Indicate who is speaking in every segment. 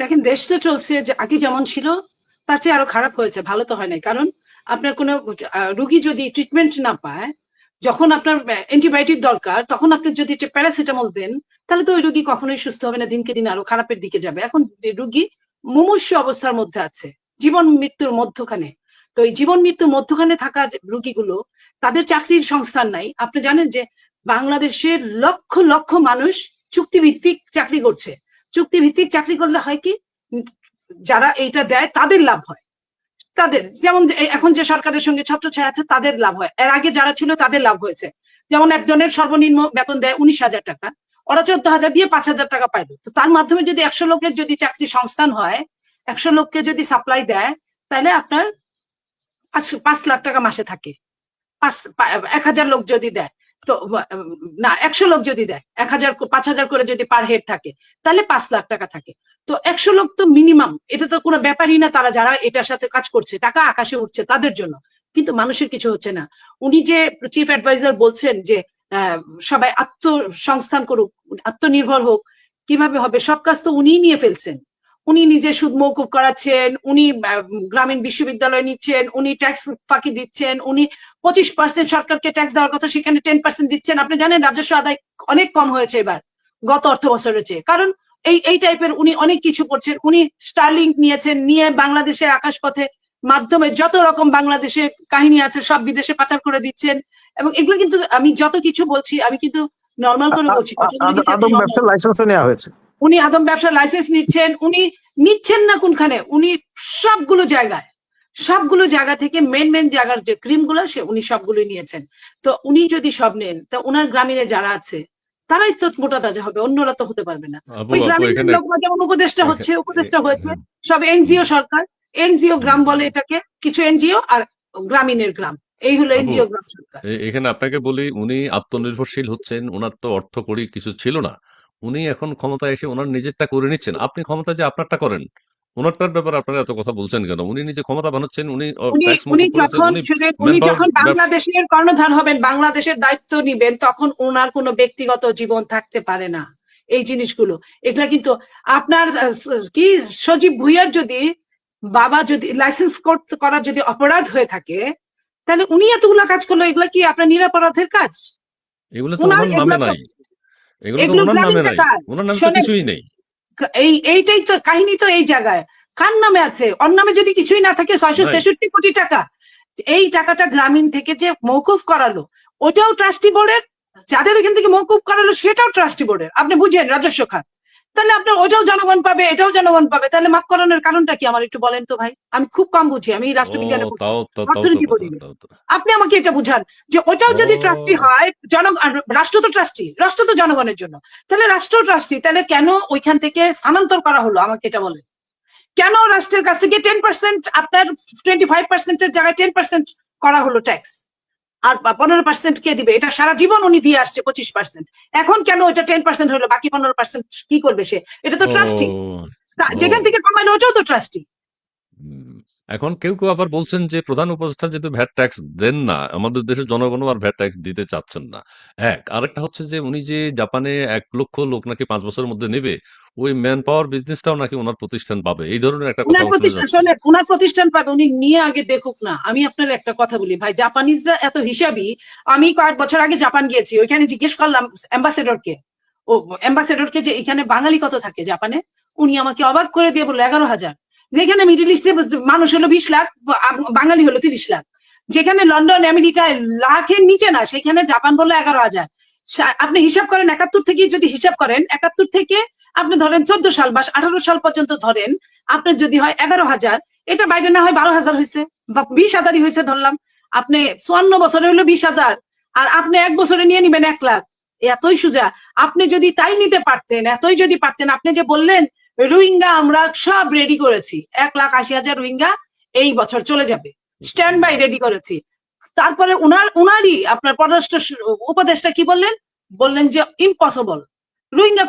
Speaker 1: দেখেন, দেশ তো চলছে যে আগে যেমন ছিল, তার চেয়ে আরও খারাপ হয়েছে, ভালো তো হয় নাই। কারণ আপনার কোনো রুগী যদি ট্রিটমেন্ট না পায়, যখন আপনার অ্যান্টিবায়োটিক দরকার, তখন আপনি যদি প্যারাসিটামল দেন, তাহলে তো ওই রুগী কখনোই সুস্থ হবে না, দিনকে দিন আরও খারাপের দিকে যাবে। এখন রুগী মুমূর্ষু অবস্থার মধ্যে আছে, জীবন মৃত্যুর মধ্যখানে। তো এই জীবন মৃত্যুর মধ্যখানে থাকা রুগীগুলো, তাদের চাকরির সংস্থান নাই। আপনি জানেন যে বাংলাদেশের লক্ষ লক্ষ মানুষ চুক্তিভিত্তিক চাকরি করছে। চুক্তিভিত্তিক চাকরি করলে হয় কি? যারা এইটা দেয়, তাদের লাভ হয়। তাদের, যেমন এখন যে সরকারের সঙ্গে ছত্রছায়া আছে, তাদের লাভ হয়। এর আগে যারা ছিল, তাদের লাভ হয়েছে। যেমন একজনের সর্বনিম্ন বেতন দেয় উনিশ হাজার টাকা, ওরা চোদ্দ হাজার দিয়ে পাঁচ হাজার টাকা পাইলো। তো তার মাধ্যমে যদি একশো লোকের যদি চাকরি সংস্থান হয়, একশো লোককে যদি সাপ্লাই দেয়, তাহলে আপনার পাঁচ লাখ টাকা মাসে থাকে। পাঁচ এক হাজার লোক যদি দেয়। না, একশো লোক যদি দেয়, এক হাজার পাঁচ হাজার করে যদি পার হেড থাকে, তাহলে পাঁচ লাখ টাকা থাকে। তো একশো লোক তো মিনিমাম এটা তো কোনো ব্যাপারই না তারা যারা এটার সাথে কাজ করছে, টাকা আকাশে উঠছে তাদের জন্য। কিন্তু মানুষের কিছু হচ্ছে না। উনি যে চিফ অ্যাডভাইজার বলছেন যে সবাই আত্মসংস্থান করুক, আত্মনির্ভর হোক, কীভাবে হবে, সব কাজ তো উনিই নিয়ে ফেলছেন। উনি নিজে সুদ মৌকুব করাচ্ছেন উনি গ্রামীণ বিশ্ববিদ্যালয় নিচ্ছেন উনি ট্যাক্স ফাঁকি দিচ্ছেন উনি পঁচিশ পার্সেন্ট সরকারকে ট্যাক্স দেওয়ার কথা সেখানে টেন পার্সেন্ট দিচ্ছেন। আপনি জানেন রাজস্ব আদায় অনেক কম হয়েছে এবার গত অর্থ বছরের চেয়ে। কারণ এই এই টাইপের উনি অনেক কিছু করছেন। উনি স্টারলিংক নিয়েছেন নিয়ে বাংলাদেশের আকাশপথে মাধ্যমে যত রকম বাংলাদেশের কাহিনী আছে সব বিদেশে পাচার করে দিচ্ছেন। এবং এগুলো কিন্তু আমি যত কিছু বলছি আমি কিন্তু নর্মাল করে বলছি
Speaker 2: লাইসেন্সও নেওয়া হয়েছে।
Speaker 1: উনি আদম ব্যবসার লাইসেন্স নিচ্ছেন উনি নিচ্ছেন না কোনখানে উনি সবগুলো জায়গায় সবগুলো জায়গা থেকে মেন মেন জায়গার যে ক্রিমগুলো সে উনি সবগুলো নিয়েছেন। তো উনি যদি সব নেন তা ওনার গ্রামীণে যারা আছে তারাই তো মোটা তাজা হবে অন্যরা তো হতে পারবে না। ওই গ্রামীণ লোকরা যেমন উপদেষ্টা হচ্ছে উপদেষ্টা হয়েছে
Speaker 3: হ্যাঁ।
Speaker 1: সব এনজিও সরকার এনজিও গ্রাম বলে এটাকে কিছু এনজিও আর গ্রামীণের গ্রাম এই হলো এনজিও গ্রাম সরকার।
Speaker 3: এখানে আপনাকে বলি উনি আত্মনির্ভরশীল হচ্ছেন ওনার তো অর্থ কড়ি কিছু ছিল না। উনি এখন ক্ষমতায় এসে ওনার নিজেরটা করে নিচ্ছেন। আপনি ক্ষমতা যে আপনারটা করেন ওনারটার ব্যাপারে আপনারা এত কথা বলছেন কেন? উনি নিজে ক্ষমতা বানাচ্ছেন উনি
Speaker 1: উনি যখন বাংলাদেশের কর্ণধার হবেন বাংলাদেশের দায়িত্ব নিবেন তখন ওনার কোনো ব্যক্তিগত জীবন থাকতে পারে না এই জিনিসগুলো। এগুলা কিন্তু আপনার কি সজীব ভুইয়ার যদি বাবা যদি লাইসেন্স করার যদি অপরাধ হয়ে থাকে তাহলে উনি এতগুলা কাজ করল এগুলা কি আপনার নিরাপরাধের কাজ?
Speaker 3: এগুলো তো
Speaker 1: ওনার
Speaker 3: ওনার নামে
Speaker 1: এগুলো তো-
Speaker 3: নাই। এগুলো তো ওনার নামে নাই ওনার নামে তো কিছুই নেই।
Speaker 1: এই এইটাই তো কাহিনী তো এই জায়গায়। কার নামে আছে? অন্য নামে যদি কিছুই না থাকে ছয়শো ছেষট্টি কোটি টাকা। এই টাকাটা গ্রামীণ থেকে যে মৌকুফ করালো ওটাও ট্রাস্টি বোর্ডের? যাদের এখান থেকে মৌকুফ করালো সেটাও ট্রাস্টি বোর্ডের। আপনি বুঝেন রাজস্ব খাত। তাহলে আপনার ওটাও জনগণ পাবে এটাও জনগণ পাবে। তাহলে মাফ করানোর কারণটা কি? আমার একটু বলেন তো ভাই। আমি খুব কম বুঝি আমি রাষ্ট্রবিজ্ঞানে অর্থনীতি
Speaker 3: তো।
Speaker 1: আপনি আমাকে এটা বুঝান যে ওটাও যদি ট্রাস্টি হয় জন রাষ্ট্র তো ট্রাস্টি রাষ্ট্র তো জনগণের জন্য। তাহলে রাষ্ট্র ট্রাস্টি তাহলে কেন ওইখান থেকে স্থানান্তর করা হলো? আমাকে এটা বলেন। কেন রাষ্ট্রের কাছ থেকে টেন পার্সেন্ট আপনার টোয়েন্টি ফাইভ পার্সেন্টের জায়গায় টেন পার্সেন্ট করা হলো ট্যাক্স আর পনেরো পার্সেন্ট কে দিবে? এটা সারা জীবন উনি দিয়ে আসছে পঁচিশ পার্সেন্ট এখন কেন এটা টেন পার্সেন্ট হলো? বাকি পনেরো পার্সেন্ট কি করবে সে? এটা তো ট্রাস্টি যেখান থেকে কমাইলো ওটাও তো ট্রাস্টি।
Speaker 3: এখন কেউ কেউ আবার বলছেন যে প্রধান উপদেষ্টা যেহেতু ভ্যাট ট্যাক্স দেন না আমাদের দেশের জনগণও আর ভ্যাট ট্যাক্স দিতে চাচ্ছেন না। এক আরেকটা হচ্ছে যে উনি যে জাপানে এক লক্ষ লোক নাকি পাঁচ বছরের মধ্যে নেবে ওই ম্যান পাওয়ার বিজনেসটাও নাকি ওনার প্রতিষ্ঠান পাবে। এই ধরনের একটা কথা
Speaker 1: উনার
Speaker 3: শুনে
Speaker 1: প্রতিষ্ঠান
Speaker 3: যাচ্ছি।
Speaker 1: শোনেন উনার প্রতিষ্ঠান পাবে উনি নিয়ে আগে দেখুক না। আমি আপনার একটা কথা বলি ভাই জাপানিজরা এত হিসাবই আমি কয়েক বছর আগে জাপান গিয়েছি ওইখানে জিজ্ঞেস করলাম অ্যাম্বাসেডরকে ও অ্যাম্বাসেডরকে যে এখানে বাঙালি কত থাকে জাপানে? উনি আমাকে অবাক করে দিয়ে বলল এগারো হাজার। যেখানে মিডিল ইস্টে মানুষ হলো বিশ লাখ, বাঙালি হলো তিরিশ লাখ। যেখানে লন্ডন আমেরিকায় লাখের নিচে না, সেখানে জাপান বলল এগারো হাজার। আপনি হিসাব করেন, একাত্তর থেকে যদি হিসাব করেন, একাত্তর থেকে আপনি ধরেন চোদ্দ সাল বা আঠারো সাল পর্যন্ত ধরেন, আপনার যদি হয় এগারো হাজার, এটা বাইরে না হয় বারো হাজার হয়েছে বা বিশ হাজারই হয়েছে ধরলাম। আপনি চুয়ান্ন বছরে হলো বিশ হাজার, আর আপনি এক বছরে নিয়ে নিবেন এক লাখ। এতই সোজা। আপনি যদি তাই নিতে পারতেন, এতই যদি পারতেন, আপনি যে বললেন রোহিঙ্গা আমরা সব রেডি করেছি। এক লাখ আশি হাজার রোহিঙ্গা এই বছর চলে যাবে। স্ট্যান্ড বাই রেডি করেছি। তারপরে উনার, উনারই আপনার পররাষ্ট্র উপদেষ্টা কি বললেন? বললেন যে ইম্পসিবল রোহিঙ্গা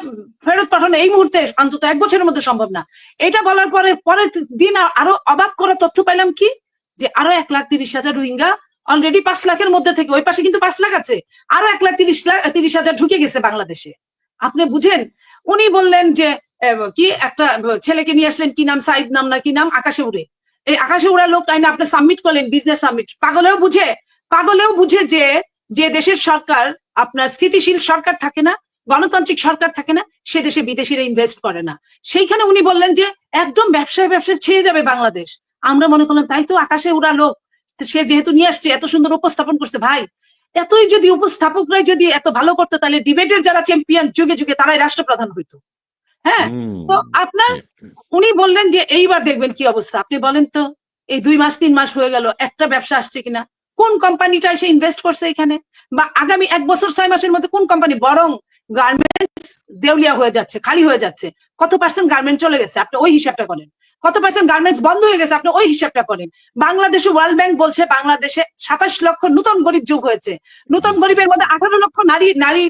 Speaker 1: ফেরত পাঠানো এই মুহূর্তে অন্তত এক বছরের মধ্যে সম্ভব না। এটা বলার পরে, পরের দিন আরও অবাক করা তথ্য পেলাম কি? যে, আরও এক লাখ তিরিশ হাজার রোহিঙ্গা অলরেডি পাঁচ লাখের মধ্যে থেকে, ওই পাশে কিন্তু পাঁচ লাখ আছে, আরও এক লাখ তিরিশ লাখ তিরিশ হাজার ঢুকে গেছে বাংলাদেশে। আপনি বুঝেন? উনি বললেন যে কি একটা ছেলেকে নিয়ে আসলেন কি নাম, সাইদ নাম না কি নাম? আকাশে উড়ে। এই আকাশে উড়া লোক আইনে আপনি সাবমিট করলেন বিজনেস সাবমিট পাগলেও বুঝে পাগলেও বুঝে যে যে দেশের সরকার আপনার স্থিতিশীল সরকার থাকে না, গণতান্ত্রিক সরকার থাকে না, সে দেশে বিদেশিরা ইনভেস্ট করে না। সেইখানে উনি বললেন যে, একদম ব্যবসায় ব্যবসায় ছেয়ে যাবে বাংলাদেশ। আমরা মনে করলাম, তাই তো আকাশে উড়া লোক। সে যেহেতু নিয়ে আসছে, এত সুন্দর উপস্থাপন করছে, ভাই। এতই যদি উপস্থাপকরাই যদি এত ভালো করতো, তাহলে ডিবেটের যারা চ্যাম্পিয়ন যুগে যুগে তারাই রাষ্ট্রপ্রধান হইতো। হ্যাঁ তো আপনার উনি বললেন যে এইবার দেখবেন কি অবস্থা। আপনি বলেন তো এই দুই মাস তিন মাস হয়ে গেল একটা ব্যবসা আসছে কিনা? কোন কোম্পানিটা এসে ইনভেস্ট করছে এখানে? বা আগামী এক বছর ছয় মাসের মধ্যে কোন কোম্পানি? বরং গার্মেন্টস দেউলিয়া হয়ে যাচ্ছে খালি হয়ে যাচ্ছে। কত পার্সেন্ট গার্মেন্ট চলে গেছে? আপনি ওই হিসাবটা করেন। কত পার্সেন্ট গার্মেন্টস বন্ধ হয়ে গেছে? আপনি ওই হিসাবটা করেন। বাংলাদেশে ওয়ার্ল্ড ব্যাংক বলছে বাংলাদেশে সাতাশ লক্ষ নতুন গরিব যুগ হয়েছে। নতুন গরিবের মধ্যে আঠারো লক্ষ নারী নারী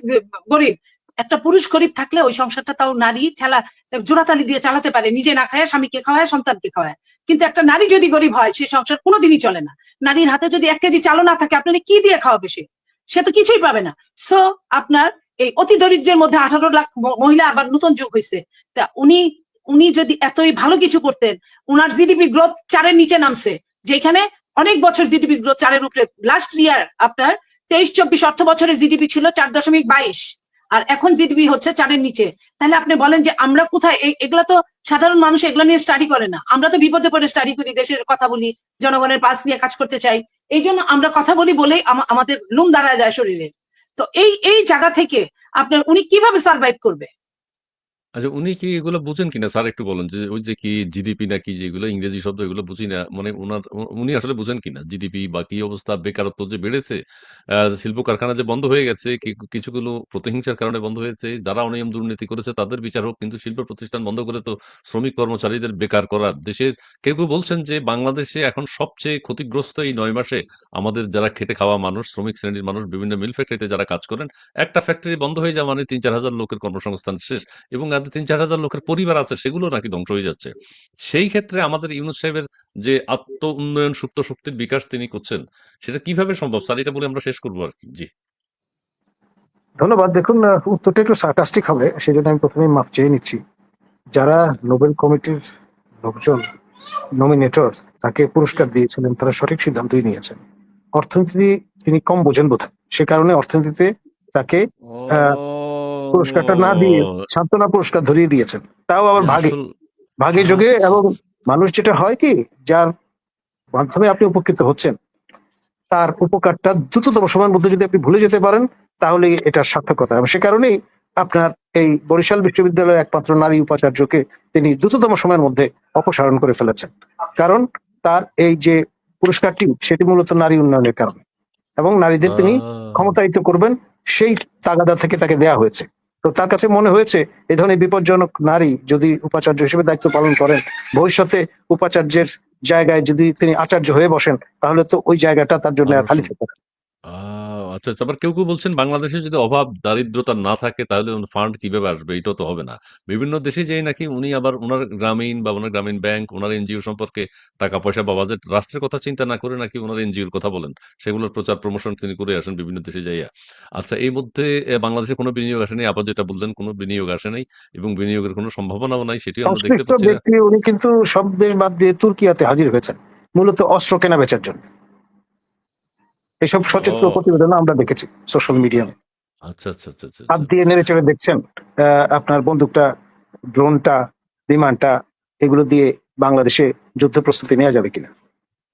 Speaker 1: গরিব। একটা পুরুষ গরিব থাকলে ওই সংসারটা তাও নারী ঠেলা, জোড়াতালি দিয়ে চালাতে পারে। নিজে না খায়, স্বামীকে খাওয়ায়, সন্তানকে খাওয়ায়। কিন্তু একটা নারী যদি গরিব হয়, সে সংসার কোনোদিনই চলে না। নারীর হাতে যদি এক কেজি চালও না থাকে, আপনার কি দিয়ে খাওয়াবে সে? সে তো কিছুই পাবে না। সো আপনার এই অতি দরিদ্রের মধ্যে আঠারো লাখ মহিলা আবার নতুন যোগ হয়েছে তা উনি উনি যদি এতই ভালো কিছু করতেন, উনার জিডিপি গ্রোথ চারের নিচে নামছে, যেখানে অনেক বছর জিডিপি গ্রোথ চারের উপরে লাস্ট ইয়ার আপনার তেইশ চব্বিশ অর্থ বছরের জিডিপি ছিল চার দশমিক বাইশ। আর এখন জিডিপি হচ্ছে চারের নিচে। তাহলে আপনি বলেন যে আমরা কোথায়? এগুলা তো সাধারণ মানুষ এগুলো নিয়ে স্টাডি করে না। আমরা তো বিপদে পড়ে স্টাডি করি, দেশের কথা বলি, জনগণের পাশ নিয়ে কাজ করতে চাই। এই জন্য আমরা কথা বলি বলেই আমাদের লুম দাঁড়া যায় শরীরে। তো এই এই জায়গা থেকে আপনার উনি কীভাবে সার্ভাইভ করবে?
Speaker 3: আচ্ছা উনি কি এগুলো বুঝেন কিনা? স্যার একটু বলেন, যে ওই যে কি জিডিপি নাকি যেগুলো ইংরেজি শব্দ এগুলো বুঝি না মানে ওনার উ- উনি আসলে বুঝেন কিনা জিডিপি বা কি অবস্থা, বেকারত্ব যে বেড়েছে শিল্প কারখানা যে বন্ধ হয়ে গেছে, কি- কিছুগুলো প্রতিহিংসার কারণে বন্ধ হয়েছে, যারা অনিয়ম দুর্নীতি করেছে তাদের বিচার হোক, কিন্তু শিল্প প্রতিষ্ঠান বন্ধ করে তো শ্রমিক কর্মচারীদের বেকার করার দেশের, কেউ কেউ বলছেন যে বাংলাদেশে এখন সবচেয়ে ক্ষতিগ্রস্ত এই নয় মাসে আমাদের যারা খেটে খাওয়া মানুষ, শ্রমিক শ্রেণির মানুষ, বিভিন্ন মিল ফ্যাক্টরিতে যারা কাজ করেন, একটা ফ্যাক্টরি বন্ধ হয়ে যাওয়া মানে তিন চার হাজার লোকের কর্মসংস্থান শেষ এবং আর তিন চার হাজার লোকের পরিবার আছে সেগুলো নাকি ধ্বংস হয়ে যাচ্ছে। সেই ক্ষেত্রে আমাদের ইউনুস সাহেবের যে আত্ম উন্নয়ন সুপ্ত শক্তির বিকাশ তিনি করছেন সেটা কীভাবে সম্ভব? স্যার এটা বলে আমরা শেষ করব আর কি। জি।
Speaker 2: ধন্যবাদ। দেখুন উত্তরটা একটু সার্কাস্টিক হবে সেজন্য আমি প্রথমেই মাপ চেয়ে নিচ্ছি। যারা নোবেল কমিটির লোকজন নমিনেটর তাকে পুরস্কার দিয়েছিলেন তারা সঠিক সিদ্ধান্তই নিয়েছেন। অর্থনীতি তিনি কম বোঝেন বোধ সে কারণে অর্থনীতিতে তাকে আহ, পুরস্কারটা না দিয়ে সান্ত্বনা পুরস্কার ধরিয়ে দিয়েছেন। তাও আবার ভাগে ভাগে যোগে এবং মানুষ যেটা হয় কি যার মাধ্যমে আপনি উপকৃত হচ্ছেন তার উপকারটা দ্রুততম সময়ের মধ্যে যদি আপনি ভুলে যেতে পারেন তাহলে এটা সার্থকতা। এবং সে কারণেই আপনার এই বরিশাল বিশ্ববিদ্যালয়ের একমাত্র নারী উপাচার্যকে তিনি দ্রুততম সময়ের মধ্যে অপসারণ করে ফেলেছেন। কারণ তার এই যে পুরস্কারটি সেটি মূলত নারী উন্নয়নের কারণে। এবং নারীদের তিনি ক্ষমতায়িত করবেন সেই তাগাদা থেকে তাকে দেয়া হয়েছে। তো তার কাছে মনে হয়েছে এ ধরনের বিপজ্জনক নারী যদি উপাচার্য হিসেবে দায়িত্ব পালন করেন ভবিষ্যতে উপাচার্যের জায়গায় যদি তিনি আচার্য হয়ে বসেন তাহলে তো ওই জায়গাটা তার জন্য আর খালি থাকবে না।
Speaker 3: আহ, আচ্ছা আচ্ছা আবার কেউ কেউ বলছেন বাংলাদেশে যদি অভাব দারিদ্রতা না থাকে তাহলে ফান্ড কীভাবে আসবে? এটাও তো হবে না। বিভিন্ন দেশে যেই নাকি উনি আবার ওনার গ্রামীণ বা ওনার গ্রামীণ ব্যাংক ওনার এনজিও সম্পর্কে টাকা পয়সা বা বাজেট রাষ্ট্রের কথা চিন্তা না করে নাকি ওনার এনজিওর কথা বলেন? সেগুলোর প্রচার প্রমোশন তিনি করে আসেন বিভিন্ন দেশে যাইয়া। আচ্ছা এই মধ্যে এ, বাংলাদেশে কোনো বিনিয়োগ আসে আসেনি? আবার যেটা বললেন কোনো বিনিয়োগ আসে নাই এবং বিনিয়োগের কোনো সম্ভাবনাও নাই সেটিও আমরা দেখতে
Speaker 2: সংশ্লিষ্ট
Speaker 3: পাচ্ছি না।
Speaker 2: ব্যক্তি উনি কিন্তু সব দেশ বাদ দিয়ে তুর্কিয়াতে হাজির হয়েছেন। মূলত অস্ত্র কেনা বেচার জন্য। এসব সচিত্র প্রতিবেদন আমরা দেখেছি সোশ্যাল মিডিয়ায়
Speaker 3: আচ্ছা আচ্ছা আচ্ছা আচ্ছা
Speaker 2: হাত দিয়ে নেড়ে চেড়ে দেখছেন আহ, আপনার বন্দুকটা ড্রোনটা বিমানটা এগুলো দিয়ে বাংলাদেশে যুদ্ধ প্রস্তুতি নেওয়া যাবে কিনা?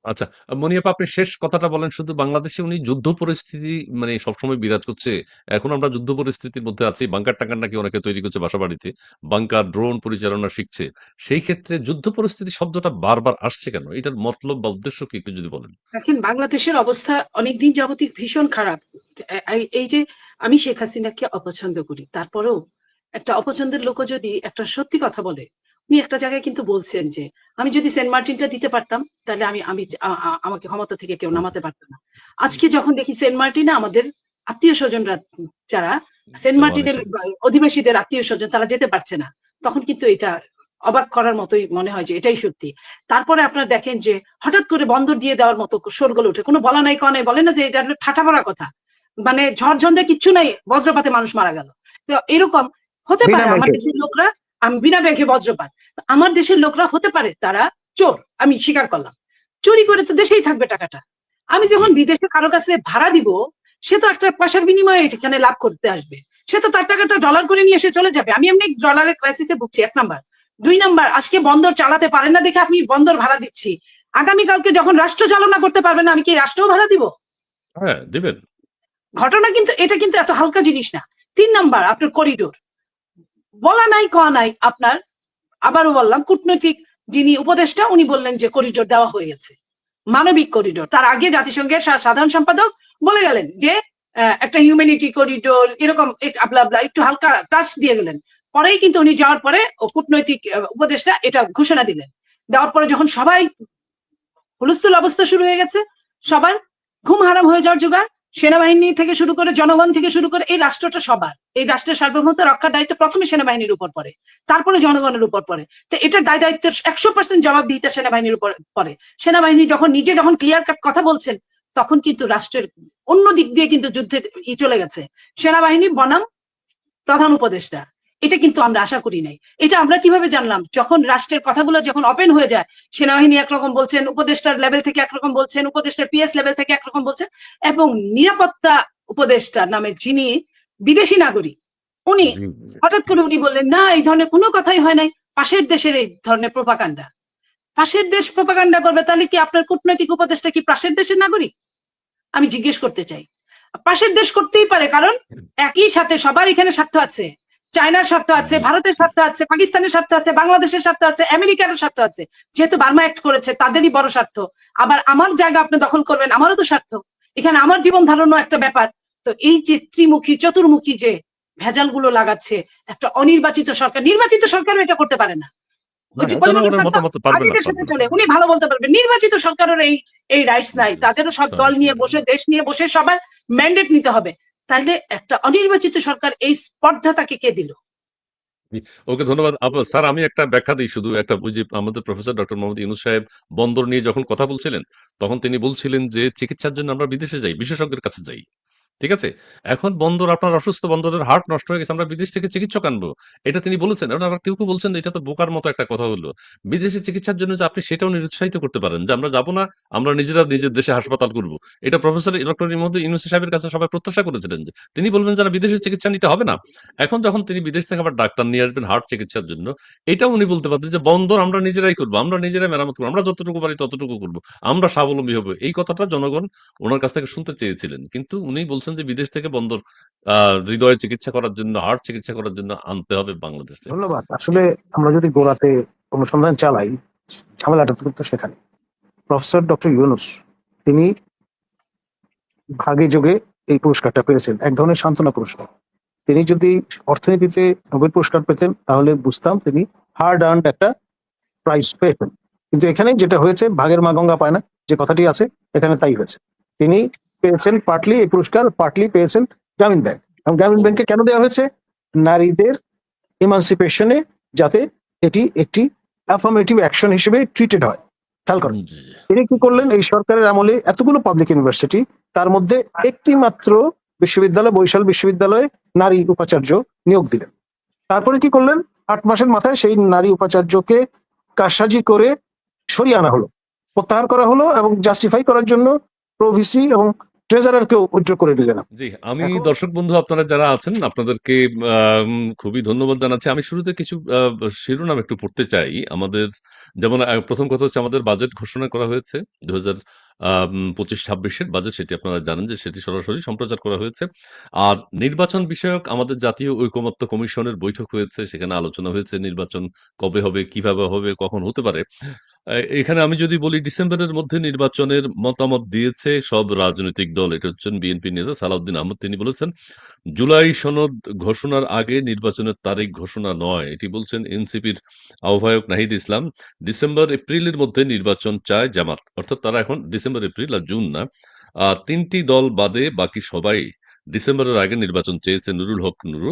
Speaker 3: আচ্ছা মনিয়াপা, আপনি শেষ কথাটা বলেন। শুধু বাংলাদেশে উনি যুদ্ধ পরিস্থিতি মানে সবসময় বিরাজ করছে। এখন আমরা যুদ্ধ পরিস্থিতির মধ্যে আছি। বাংকার টাঙ্কার নাকি অনেকে তৈরি করছে বাসা বাড়িতে বাংকার, ড্রোন পরিচালনা শিখছে। সেই ক্ষেত্রে যুদ্ধ পরিস্থিতি শব্দটা বারবার আসছে কেন? এটার মতলব বা উদ্দেশ্য কি একটু যদি বলেন?
Speaker 1: দেখেন, বাংলাদেশের অবস্থা অনেকদিন যাবতীয় ভীষণ খারাপ। এই- যে আমি শেখ হাসিনাকে অপছন্দ করি, তারপরেও একটা অপছন্দের লোক যদি একটা সত্যি কথা বলে উনি একটা জায়গায় কিন্তু বলছেন যে আমি যদি সেন্ট মার্টিনটা দিতে পারতাম তাহলে আমি আমি আমাকে ক্ষমতা থেকে কেউ নামাতে পারতো না। আজকে যখন দেখি সেন্ট মার্টিনে আমাদের আত্মীয় স্বজনরা যারা সেন্ট মার্টিনের অধিবাসীদের আত্মীয় স্বজন তারা যেতে পারছে না। তখন কিন্তু এটা অবাক করার মতোই মনে হয় যে এটাই সত্যি। তারপরে আপনারা দেখেন যে হঠাৎ করে বন্দর দিয়ে দেওয়ার মতো শোরগোল উঠে কোনো বলা নাই কনে বলে না যে এটা ঠাটা পড়া কথা। মানে ঝড় ঝঞ্ঝা কিচ্ছু নাই বজ্রপাতে মানুষ মারা গেল। তো এরকম হতে পারে আমার দেশের লোকরা আমি বিনা ব্যাংকে বজ্রপাত। আমার দেশের লোকরা হতে পারে তারা চোর আমি স্বীকার করলাম। চুরি করে তো দেশেই থাকবে টাকাটা। আমি যখন বিদেশে কারও কাছে ভাড়া দিব সে তো একটা পয়সার বিনিময়ে এখানে লাভ করতে আসবে। সে তো তার টাকাটা ডলার করে নিয়ে এসে চলে যাবে। আমি এমনি ডলারের ক্রাইসিসে ভুগছি এক নাম্বার। দুই নাম্বার আজকে বন্দর চালাতে পারেন না দেখে আমি বন্দর ভাড়া দিচ্ছি। আগামীকালকে যখন রাষ্ট্র চালনা করতে পারবেন না আমি কি রাষ্ট্রও ভাড়া দিব?
Speaker 3: হ্যাঁ দিবেন।
Speaker 1: ঘটনা কিন্তু এটা কিন্তু এত হালকা জিনিস না। তিন নাম্বার আপনার করিডোর বলা নাই, কয়া নাই, আপনার আবারও বললাম, কূটনৈতিক যিনি উপদেষ্টা, উনি বললেন যে করিডোর দেওয়া হয়ে গেছে। মানবিক করিডোর তার আগে জাতিসংঘের সাধারণ সম্পাদক বলে গেলেন যে একটা হিউম্যানিটি করিডোর এরকম একটু হালকা টাচ দিয়ে গেলেন। পরেই কিন্তু উনি যাওয়ার পরে, ও কূটনৈতিক উপদেষ্টা এটা ঘোষণা দিলেন। দেওয়ার পরে যখন সবাই হুলস্থুল অবস্থা শুরু হয়ে গেছে, সবার ঘুম হারাম হয়ে যাওয়ার জোগাড় সেনাবাহিনী থেকে শুরু করে জনগণ থেকে শুরু করে এই রাষ্ট্রটা সবার। এই রাষ্ট্রের সার্বভৌমত্ব রক্ষার দায়িত্ব প্রথমে সেনাবাহিনীর উপর পড়ে, তারপরে জনগণের উপর পড়ে। তো এটার দায় দায়িত্ব একশো পার্সেন্ট জবাব দিতে সেনাবাহিনীর উপর পড়ে। সেনাবাহিনী যখন নিজে যখন ক্লিয়ার কাট কথা বলছেন, তখন কিন্তু রাষ্ট্রের অন্য দিক দিয়ে কিন্তু যুদ্ধের ই চলে গেছে। সেনাবাহিনী বনাম প্রধান উপদেষ্টা। এটা কিন্তু আমরা আশা করি নাই। এটা আমরা কীভাবে জানলাম? যখন রাষ্ট্রের কথাগুলো যখন ওপেন হয়ে যায় সেনাবাহিনী একরকম বলছেন উপদেষ্টার লেভেল থেকে একরকম বলছেন উপদেষ্টার পিএস লেভেল থেকে একরকম বলছেন এবং নিরাপত্তা উপদেষ্টা নামে যিনি বিদেশি নাগরিক উনি হঠাৎ করে উনি বললেন না এই ধরনের কোনো কথাই হয় নাই। পাশের দেশের এই ধরনের প্রপাকাণ্ডা পাশের দেশ প্রপাকাণ্ডা করবে তাহলে কি আপনার কূটনৈতিক উপদেষ্টা কি পাশের দেশের নাগরিক? আমি জিজ্ঞেস করতে চাই। পাশের দেশ করতেই পারে কারণ একই সাথে সবার এখানে স্বার্থ আছে। চায়নার স্বার্থ আছে ভারতের স্বার্থ আছে পাকিস্তানের স্বার্থ আছে বাংলাদেশের স্বার্থ আছে আমেরিকারও স্বার্থ আছে। যেহেতু বার্মা অ্যাক্ট করেছে তাদেরই বড় স্বার্থ। আবার আমার জায়গা আপনি দখল করবেন আমারও তো স্বার্থ। এখানে আমার জীবন ধারণও একটা ব্যাপার। তো এই যে ত্রিমুখী চতুর্মুখী যে ভেজালগুলো লাগাচ্ছে একটা অনির্বাচিত সরকার নির্বাচিত সরকারও এটা করতে পারে না। উনি ভালো বলতে পারবেন। নির্বাচিত সরকারের এই এই রাইটস নাই। তাদেরও সব দল নিয়ে বসে দেশ নিয়ে বসে সবার ম্যান্ডেট নিতে হবে। তাহলে একটা অনির্বাচিত সরকার এই স্পর্ধা তাকে কে দিল?
Speaker 3: ওকে, ধন্যবাদ। স্যার, আমি একটা ব্যাখ্যা দিই শুধু, একটা যে আমাদের প্রফেসর ডক্টর মোহাম্মদ ইউনুস সাহেব বন্দর নিয়ে যখন কথা বলছিলেন, তখন তিনি বলছিলেন যে, চিকিৎসার জন্য আমরা বিদেশে যাই, বিশেষজ্ঞের কাছে যাই। ঠিক আছে? এখন বন্দর, আপনার অসুস্থ বন্দরের হার্ট নষ্ট হয়ে গেছে, আমরা বিদেশ থেকে চিকিৎসক আনব। এটা তিনি বলেছেন। এখন আবার কেউ কেউ বলছেন, এটা তো বোকার মতো একটা কথা হলো। বিদেশে চিকিৎসার জন্য যে আপনি সেটাও নিরুৎসাহিত করতে পারেন যে, আমরা যাব না, আমরা নিজেরা নিজের দেশে হাসপাতাল করব। এটা প্রফেসর ডক্টর মোহাম্মদ ইউনুস সাহেবের কাছে সবাই প্রত্যাশা করেছিলেন যে, তিনি বলবেন যারা বিদেশে চিকিৎসা নিতে হবে না, এখন যখন তিনি বিদেশ থেকে আবার ডাক্তার নিয়ে আসবেন হার্ট চিকিৎসার জন্য, এটাও উনি বলতে পারতেন যে, বন্দর, আমরা নিজেরাই করব, আমরা নিজেরাই মেরামত করব, আমরা যতটুকু পারি ততটুকু করব, আমরা স্বাবলম্বী হব। এই কথাটা জনগণ ওনার কাছ থেকে শুনতে চেয়েছিলেন। কিন্তু উনি বলছেন যে বিদেশ থেকে বন্দর হৃদয় চিকিৎসা করার জন্য হার্ট চিকিৎসা করার জন্য আনতে হবে বাংলাদেশে।
Speaker 2: ধন্যবাদ। আসলে আমরা যদি গোড়াতে অনুসন্ধান চালাই, ঝামেলাটা কিন্তু সেখানে। প্রফেসর ডক্টর ইউনুস, তিনি ভাগে যোগে এই পুরস্কারটা পেয়েছেন, এক ধরনের সান্ত্বনা পুরস্কার। তিনি যদি অর্থনীতিতে নোবেল পুরস্কার পেতেন, তাহলে বুঝতাম তিনি হার্ড আর্নড একটা প্রাইজ পেতেন। কিন্তু এখানে যেটা হয়েছে, ভাগের মা গঙ্গা পায় না, যে কথাটি আছে, এখানে তাই হয়েছে। তিনি পেয়েছেন পার্টলি এই পুরস্কার পার্টলি পেয়েছেন গ্রামীণ ব্যাংক। এবং গ্রামীণ ব্যাংকে কেন দেওয়া হয়েছে? নারীদের ইমানসিপেশনে যাতে এটি একটি অ্যাফার্মেটিভ অ্যাকশন হিসেবে ট্রিটেড হয়। খেয়াল করেন। তিনি কি করলেন? এই সরকারের আমলে এতগুলো পাবলিক ইউনিভার্সিটি তার মধ্যে একটি মাত্র বিশ্ববিদ্যালয় বৈশাল বিশ্ববিদ্যালয়ে নারী উপাচার্য নিয়োগ দিলেন। তারপরে কি করলেন? আট মাসের মাথায় সেই নারী উপাচার্যকে কারসাজি করে সরিয়ে আনা হলো প্রত্যাহার করা হলো এবং জাস্টিফাই করার জন্য প্রভিসি এবং ট্রেজারারকেও উইথড্র করে দিলেন
Speaker 3: জি আমি দর্শক বন্ধু আপনারা যারা আছেন আপনাদেরকে খুবই ধন্যবাদ জানাচ্ছি। আমি শুরুতে কিছু শিরোনাম একটু পড়তে চাই। আমাদের যেমন প্রথম কথা হচ্ছে আমাদের বাজেট ঘোষণা করা হয়েছে দু পঁচিশ ছাব্বিশের বাজেট। সেটি আপনারা জানেন যে সেটি সরাসরি সম্প্রচার করা হয়েছে। আর নির্বাচন বিষয়ক আমাদের জাতীয় ঐকমত্য কমিশনের বৈঠক হয়েছে। সেখানে আলোচনা হয়েছে নির্বাচন কবে হবে কীভাবে হবে কখন হতে পারে। এখানে আমি যদি বলি ডিসেম্বরের মধ্যে নির্বাচনের মতামত দিয়েছে সব রাজনৈতিক দল। এটা হচ্ছেন বিএনপি নেতা সালাউদ্দিন আহমদ। তিনি বলেছেন, জুলাই সনদ ঘোষণার আগে নির্বাচনের তারিখ ঘোষণা নয়। এটি বলছেন এনসিপির আহ্বায়ক নাহিদ ইসলাম। ডিসেম্বর, এপ্রিলের মধ্যে নির্বাচন চায় জামাত। অর্থাৎ তারা এখন ডিসেম্বর, এপ্রিল আর জুন না। তিনটি দল বাদে বাকি সবাই ডিসেম্বরের আগে নির্বাচন চেয়েছে নুরুল হক নুরু।